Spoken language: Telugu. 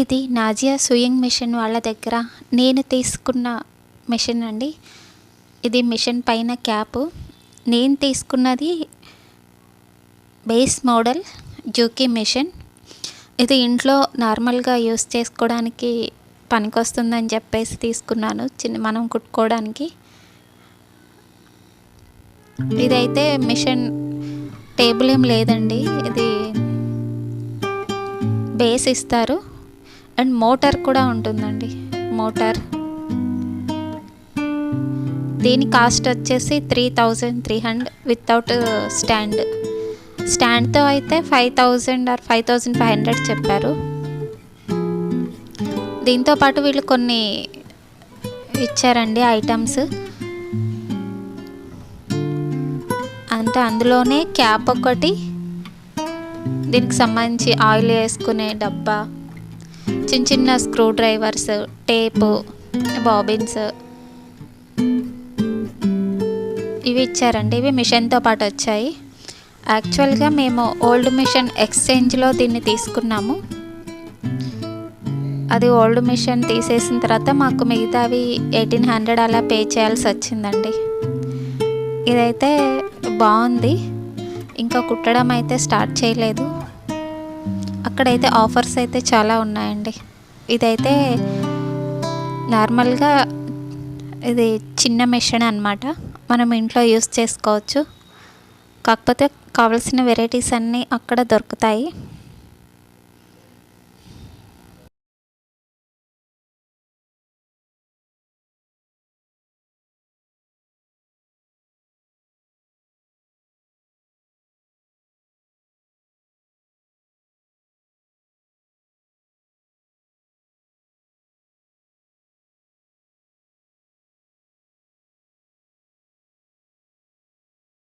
ఇది నాజియా సూయింగ్ మిషన్ వాళ్ళ దగ్గర. నేను తీసుకున్న మిషన్ అండి. ఇది మిషన్ పైన క్యాప్. నేను తీసుకున్నది బేస్ మోడల్ జూకీ మిషన్. ఇది ఇంట్లో నార్మల్గా యూస్ చేసుకోవడానికి పనికొస్తుందని చెప్పేసి తీసుకున్నాను. చిన్న మనం కుట్టుకోవడానికి. ఇదైతే మిషన్ టేబుల్ ఏం లేదండి. ఇది బేస్ ఇస్తారు. అండ్ మోటార్ కూడా ఉంటుందండి. మోటార్. దీని కాస్ట్ వచ్చేసి three thousand three hundred without stand. స్టాండ్తో అయితే five thousand or five thousand five hundred చెప్పారు. దీంతో పాటు వీళ్ళు కొన్ని ఇచ్చారండి ఐటమ్స్. అంటే అందులోనే క్యాప్ ఒకటి దీనికి సంబంధించి ఆయిల్ వేసుకునే డబ్బా చిన్న చిన్న స్క్రూ డ్రైవర్స్ టేపు బాబిన్స్ ఇవి ఇచ్చారండి. ఇవి మిషన్తో పాటు వచ్చాయి. యాక్చువల్గా మేము ఓల్డ్ మిషన్ ఎక్స్చేంజ్లో దీన్ని తీసుకున్నాము. అది ఓల్డ్ మిషన్ తీసేసిన తర్వాత మాకు మిగతావి ఎయిటీన్ హండ్రెడ్ అలా పే చేయాల్సి వచ్చిందండి. ఇదైతే బాగుంది. ఇంకా కుట్టడం అయితే స్టార్ట్ చేయలేదు. అక్కడైతే ఆఫర్స్ అయితే చాలా ఉన్నాయండి. ఇదైతే నార్మల్గా ఇది చిన్న మిషన్ అనమాట మనం ఇంట్లో యూస్ చేసుకోవచ్చు. కాకపోతే కావాల్సిన వెరైటీస్ అన్నీ అక్కడ దొరుకుతాయి.